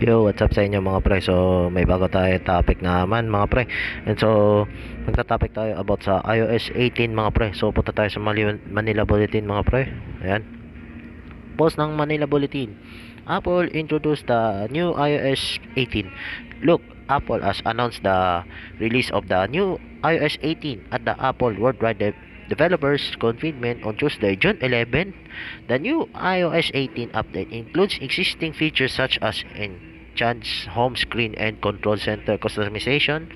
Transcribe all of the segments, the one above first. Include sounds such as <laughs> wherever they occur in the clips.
Yo, what's up sa inyo mga pre? So, may bago tayo topic naman mga pre. And so, magta-topic tayo about sa iOS 18 mga pre. So, punta tayo sa Manila Bulletin mga pre. Ayan. Post ng Manila Bulletin. Apple introduced the new iOS 18. Look, Apple has announced the release of the new iOS 18 at the Apple Worldwide De- Developers Conference on Tuesday, June 11. The new iOS 18 update includes existing features such as enhanced home screen and control center customization,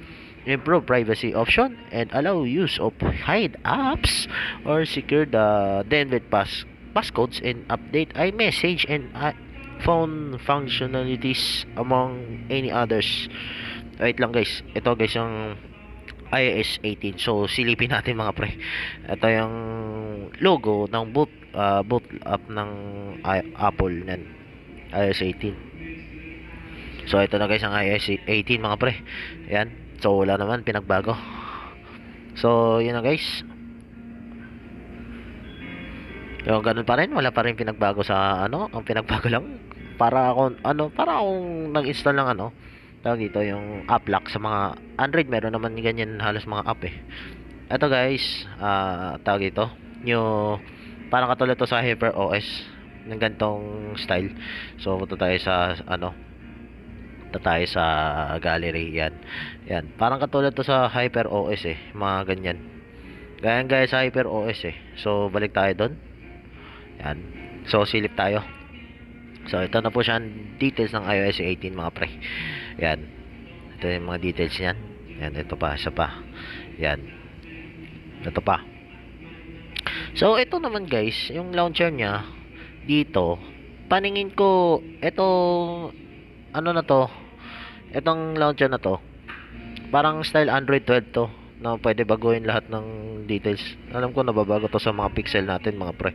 improve privacy option, and allow use of hide apps or secure the download pass passcodes and update iMessage and phone functionalities among any others. Wait lang guys. Ito guys yung iOS 18. So silipin natin mga pre. Ito yung logo ng boot uh, boot app ng I- Apple nan iOS 18. So ito na guys ang iOS 18 mga pre. Ayan. So wala naman pinagbago. So yun na guys. Yung ganun pa rin, wala pa rin pinagbago sa ano, ang pinagbago lang para ako ano, para akong nag-install ng ano, tawag dito yung app lock sa mga Android meron naman ganyan halos mga app eh. Ito guys, ah tawag dito, yung parang katulad to sa Hyper OS ng gantong style. So punta tayo sa ano, punta tayo sa gallery yan. Yan, parang katulad to sa Hyper OS eh, mga ganyan. Ganyan guys sa Hyper OS eh. So balik tayo doon. Yan. So, silip tayo. So, ito na po siya details ng iOS 18 mga pre. Yan. Ito yung mga details niyan. Yan, ito pa, isa pa. Yan. Ito pa. So, ito naman guys, yung launcher niya, dito, paningin ko, ito, ano na to, itong launcher na to, parang style Android 12 to na pwede baguhin lahat ng details. Alam ko nababago to sa mga pixel natin mga pre.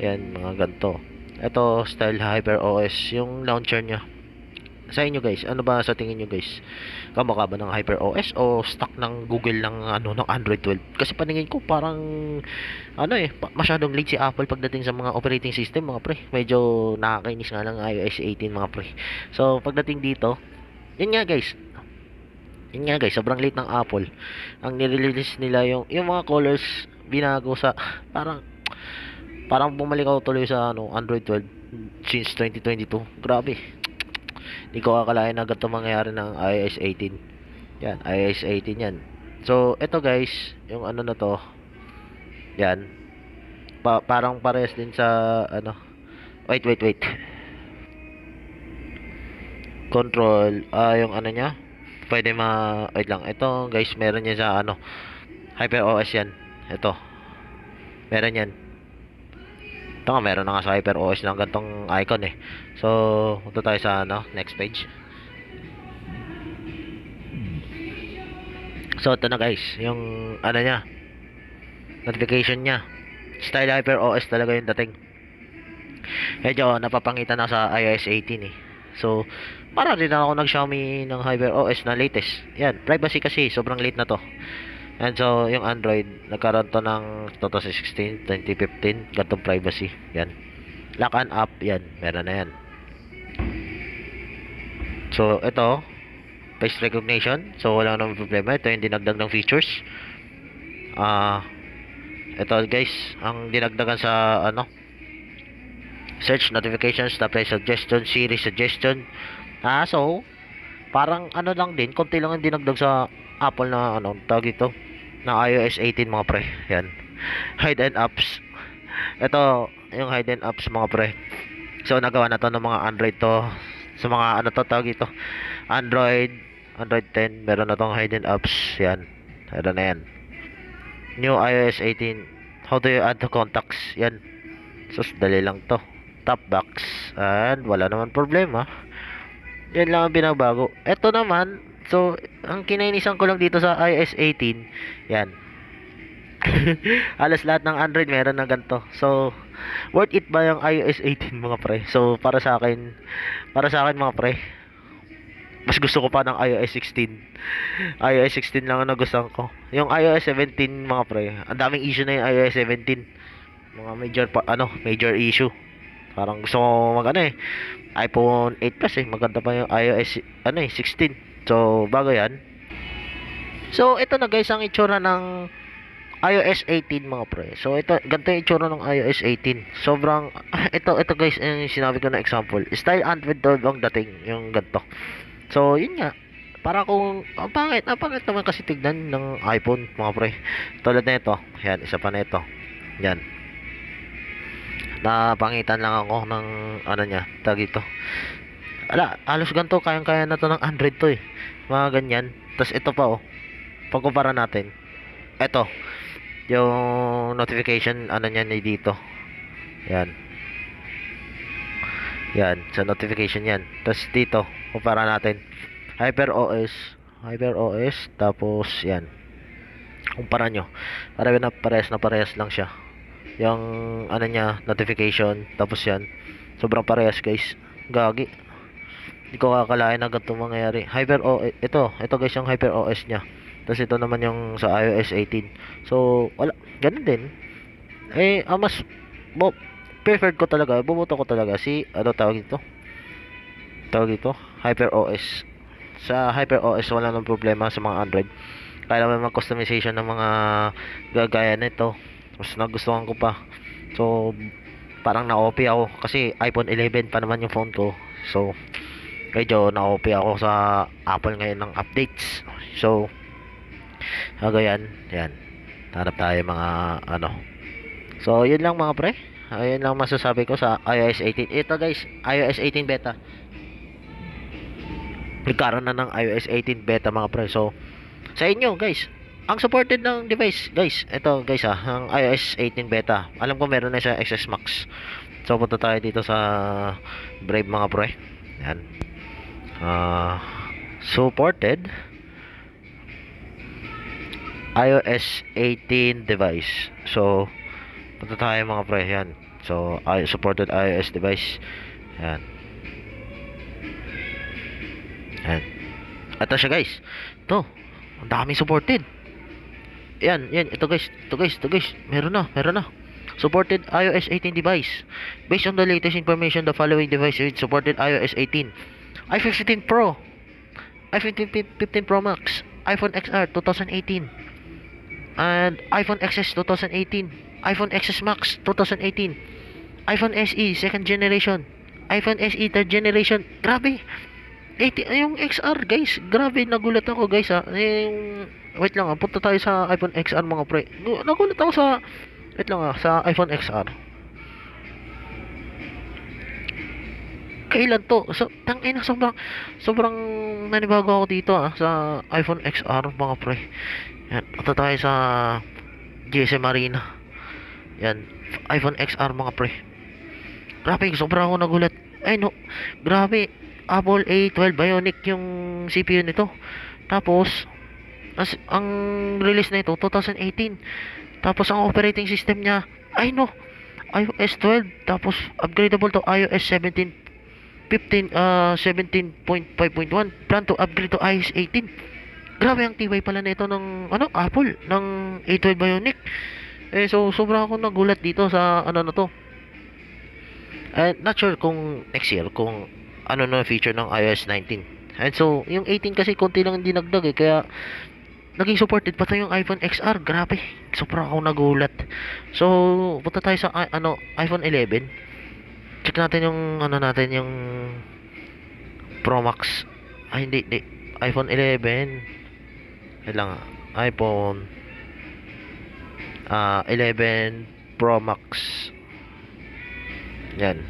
Yan, mga ganto. Ito style Hyper OS yung launcher niya. Sa inyo guys, ano ba sa tingin niyo guys? Kamukha ba ng Hyper OS o stock ng Google ng ano ng Android 12? Kasi paningin ko parang ano eh, masyadong late si Apple pagdating sa mga operating system mga pre. Medyo nakakainis nga ng iOS 18 mga pre. So pagdating dito, yun nga guys, yun nga guys, sobrang late ng Apple. Ang nirelease nila yung yung mga colors binago sa parang parang bumalik ako tuloy sa ano Android 12 since 2022. Grabe. Hindi ko akalain na ganito mangyayari ng iOS 18. Yan, iOS 18 yan. So, ito guys, yung ano na to. Yan. Pa parang pares din sa ano. Wait, wait, wait. Control, ah yung ano niya, pwede ma wait lang. Ito guys meron yan sa ano? Hyper OS yan. Ito. Meron yan. Ito nga meron na nga sa Hyper OS ng gantong icon eh. So punta tayo sa ano next page. So ito na guys. Yung ano niya? Notification niya. Style Hyper OS talaga yung dating. Medyo napapangitan na sa iOS 18 eh so para rin ako nag Xiaomi ng Hyper OS na latest. Yan, privacy kasi sobrang late na to. And so, yung Android, nagkaroon to ng 2016, 2015, gantong privacy. Yan. Lock and up, yan. Meron na yan. So, ito, face recognition. So, wala nang problema. Ito yung dinagdag ng features. Ah, ito guys, ang dinagdagan sa, ano, search notifications, tapos suggestion, Siri suggestion, Ah, so, parang ano lang din, konti lang ang dinagdag sa Apple na ano, tawag ito, na iOS 18 mga pre. Yan. Hide and apps. Ito, yung hide and apps mga pre. So, nagawa na to ng mga Android to. Sa mga ano to, tawag ito. Android, Android 10, meron na tong hide and apps. Yan. Meron na yan. New iOS 18. How do you add to contacts? Yan. Sus, dali lang to. Top box. And wala naman problema. Yan lang ang binabago. Ito naman, so, ang kinainisan ko lang dito sa iOS 18, yan. <laughs> Halos lahat ng Android meron na ganito. So, worth it ba yung iOS 18 mga pre? So, para sa akin, para sa akin mga pre, mas gusto ko pa ng iOS 16. iOS 16 lang ang nagustuhan ko. Yung iOS 17 mga pre, ang daming issue na yung iOS 17. Mga major pa, ano, major issue. Parang gusto ko mag ano eh. iPhone 8 Plus eh. Maganda pa yung iOS ano eh 16. So bago yan. So ito na guys ang itsura ng iOS 18 mga pre. So ito ganito yung itsura ng iOS 18. Sobrang <laughs> ito ito guys yung sinabi ko na example. Style Android 12 ang dating yung ganito. So yun nga. Para kung ang pangit, ang pangit naman kasi tignan ng iPhone mga pre. Tulad na ito. Yan, isa pa na ito. Yan. Napangitan lang ako ng ano niya, tag ito. Ala, halos ganito kayang-kaya na to ng Android to eh. Mga ganyan. Tapos ito pa oh. Pagkumpara natin. Ito. Yung notification ano niya ni dito. Yan. Yan, sa notification yan. Tapos dito, kumpara natin. Hyper OS, Hyper OS, tapos yan. Kumpara nyo. Para na parehas na parehas lang siya. Yung ano niya, notification, tapos yan. Sobrang parehas guys. Gagi. Hindi ko kakalain na ganito mangyayari. Hyper OS, ito, ito guys yung Hyper OS niya. Tapos ito naman yung sa iOS 18. So, wala, ganun din. Eh, ang mas, bo, preferred ko talaga, bubuto ko talaga si, ano tawag ito? Tawag ito? Hyper OS. Sa Hyper OS, wala nang problema sa mga Android. Kaya naman mag-customization ng mga gagaya nito. Mas nagustuhan ko pa. So, parang na-OP ako. Kasi iPhone 11 pa naman yung phone ko. So, medyo na-OP ako sa Apple ngayon ng updates. So, Hagayan, yan. Harap tayo mga ano. So, yun lang mga pre. Ayun lang masasabi ko sa iOS 18. Ito guys, iOS 18 beta. Nagkaroon na ng iOS 18 beta mga pre. So, sa inyo guys, ang supported ng device, guys, ito guys ah, ang iOS 18 beta. Alam ko meron na sa XS Max. So, punta tayo dito sa Brave mga pre. Yan. Ah, supported iOS 18 device. So, punta tayo mga pre, yan. So, I supported iOS device. Yan. Yan. Ito siya guys. Ito. Ang dami supported. Yan, yan. Ito guys. Ito guys. Ito guys. Meron na. Meron na. Supported iOS 18 device. Based on the latest information, the following device is supported iOS 18. iPhone 15 Pro. iPhone 15 15 Pro Max. iPhone XR 2018 and iPhone XS 2018, iPhone XS Max 2018, iPhone SE second generation, iPhone SE third generation. Grabe. 80, yung XR guys, grabe nagulat ako guys ha. Yung wait lang ah, punta tayo sa iPhone XR mga pre. Gu- Nagulat ako sa wait lang ah, sa iPhone XR. Kailan to? So, tangina sobrang sobrang nanibago ako dito ah sa iPhone XR mga pre. Yan, punta tayo sa GSM Marina. Yan, iPhone XR mga pre. Grabe, sobrang ako nagulat. Ay no, grabe. Apple A12 Bionic yung CPU nito. Tapos, as, ang release na ito, 2018. Tapos, ang operating system niya, ay no, iOS 12. Tapos, upgradable to iOS 17. 15, uh, 17.5.1. Plan to upgrade to iOS 18. Grabe ang tibay pala nito ng ano, Apple ng A12 Bionic. Eh so sobrang ako nagulat dito sa ano na to. Eh not sure kung next year kung ano na feature ng iOS 19. And so yung 18 kasi konti lang dinagdag eh kaya naging supported pa to yung iPhone XR. Grabe. Sobrang ako nagulat. So punta tayo sa ah, ano iPhone 11. Check natin yung ano natin yung Pro Max. Ay hindi, hindi. iPhone 11 Wait lang ah. iPhone ah 11 Pro Max yan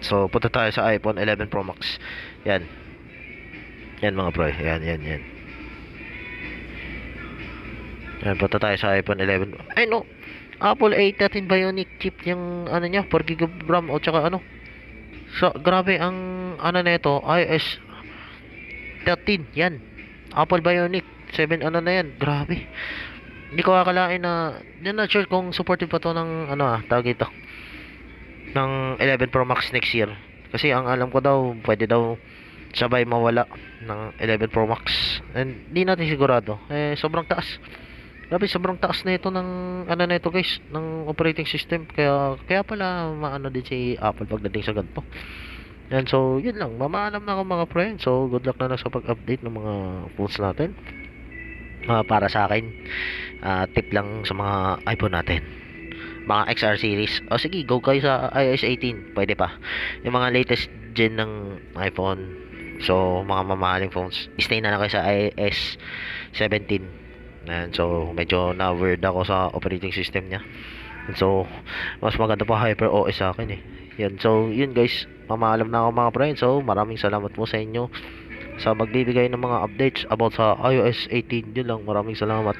so punta tayo sa iPhone 11 Pro Max yan yan mga bro yan yan yan yan punta tayo sa iPhone 11 ay no. Apple A13 Bionic chip yung ano niya 4GB RAM o tsaka ano. So grabe ang ano na ito iOS 13 yan. Apple Bionic 7 ano na yan grabe. Hindi ko akalain na hindi not sure kung supported pa to ng ano ah tawag ito ng 11 Pro Max next year. Kasi ang alam ko daw pwede daw sabay mawala ng 11 Pro Max. And di natin sigurado. Eh sobrang taas Grabe, sobrang taas na ito ng, ano na ito guys, ng operating system. Kaya, kaya pala, maano din si Apple pagdating sa ganito. Yan, so, yun lang. Mamaalam na ako mga friend. So, good luck na lang sa pag-update ng mga phones natin. Ah, para sa akin, ah, tip lang sa mga iPhone natin. Mga XR series. O sige, go kayo sa iOS 18. Pwede pa. Yung mga latest gen ng iPhone. So, mga mamahaling phones. Stay na lang kayo sa iOS 17. Yan, so, medyo na-weird ako sa operating system niya. So, mas maganda pa Hyper OS sa akin eh. Yan, so, yun guys. Mamaalam na ako mga friends. So, maraming salamat po sa inyo sa magbibigay ng mga updates about sa iOS 18. Yun lang, maraming salamat.